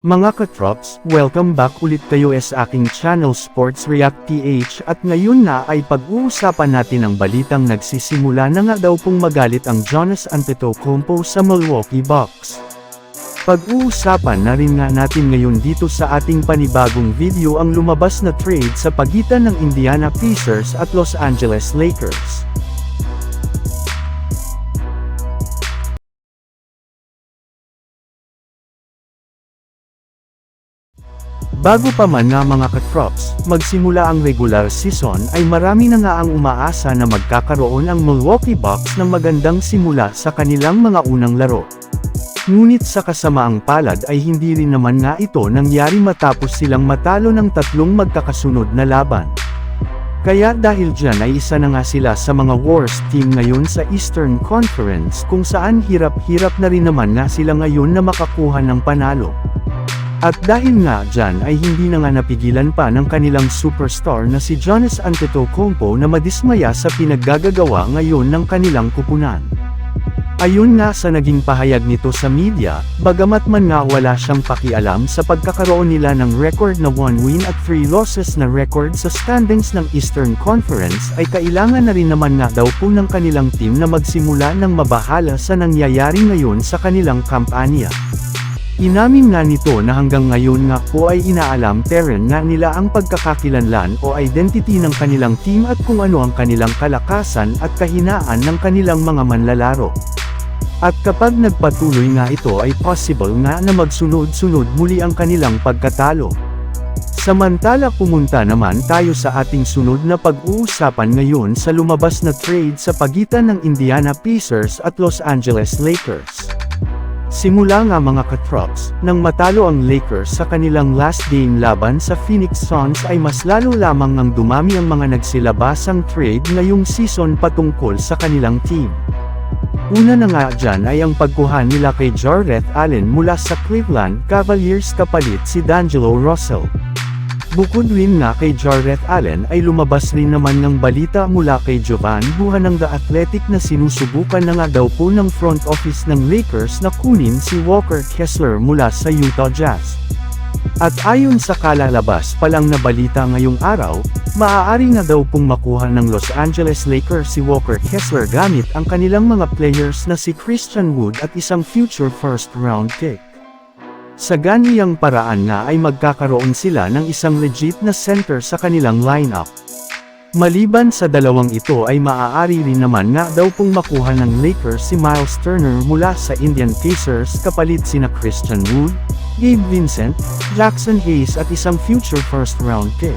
Mga katrops, welcome back ulit kayo sa aking channel Sports React PH at ngayon na ay pag-uusapan natin ang balitang nagsisimula na nga daw pong magalit ang Jonas Antetokounmpo sa Milwaukee Bucks. Pag-uusapan na rin nga natin ngayon dito sa ating panibagong video ang lumabas na trade sa pagitan ng Indiana Pacers at Los Angeles Lakers. Bago pa man nga mga katrops, magsimula ang regular season ay marami na nga ang umaasa na magkakaroon ang Milwaukee Bucks ng magandang simula sa kanilang mga unang laro. Ngunit sa kasamaang palad ay hindi rin naman nga ito nangyari matapos silang matalo ng tatlong magkakasunod na laban. Kaya dahil dyan ay isa na nga sila sa mga worst team ngayon sa Eastern Conference kung saan hirap-hirap na rin naman nga sila ngayon na makakuha ng panalo. At dahil nga dyan ay hindi na nga napigilan pa ng kanilang superstar na si Jonas Antetokounmpo na madismaya sa pinaggagagawa ngayon ng kanilang kupunan. Ayun nga sa naging pahayag nito sa media, bagamat man nga wala siyang pakialam sa pagkakaroon nila ng record na 1 win at 3 losses na record sa standings ng Eastern Conference ay kailangan na rin naman nga daw po ng kanilang team na magsimula ng mabahala sa nangyayari ngayon sa kanilang kampanya. Inamin nga nito na hanggang ngayon nga po ay inaalam peren nga nila ang pagkakakilanlan o identity ng kanilang team at kung ano ang kanilang kalakasan at kahinaan ng kanilang mga manlalaro. At kapag nagpatuloy nga ito ay possible nga na magsunod-sunod muli ang kanilang pagkatalo. Samantala pumunta naman tayo sa ating sunod na pag-uusapan ngayon sa lumabas na trade sa pagitan ng Indiana Pacers at Los Angeles Lakers. Simula nga mga katrops, nang matalo ang Lakers sa kanilang last game laban sa Phoenix Suns ay mas lalo lamang ang dumami ang mga nagsilabasang trade ngayong season patungkol sa kanilang team. Una na nga dyan ay ang pagkuha nila kay Jarrett Allen mula sa Cleveland Cavaliers kapalit si D'Angelo Russell. Bukod rin nga kay Jarrett Allen ay lumabas rin naman ng balita mula kay Jovan Buha ng The Athletic na sinusubukan na nga daw po ng front office ng Lakers na kunin si Walker Kessler mula sa Utah Jazz. At ayon sa kalalabas pa lang na balita ngayong araw, maaari nga daw pong makuha ng Los Angeles Lakers si Walker Kessler gamit ang kanilang mga players na si Christian Wood at isang future first round pick. Sa ganiyang paraan nga ay magkakaroon sila ng isang legit na center sa kanilang lineup. Maliban sa dalawang ito ay maaari rin naman nga daw pong makuha ng Lakers si Miles Turner mula sa Indian Pacers kapalit sina Christian Wood, Gabe Vincent, Jackson Hayes at isang future first round pick.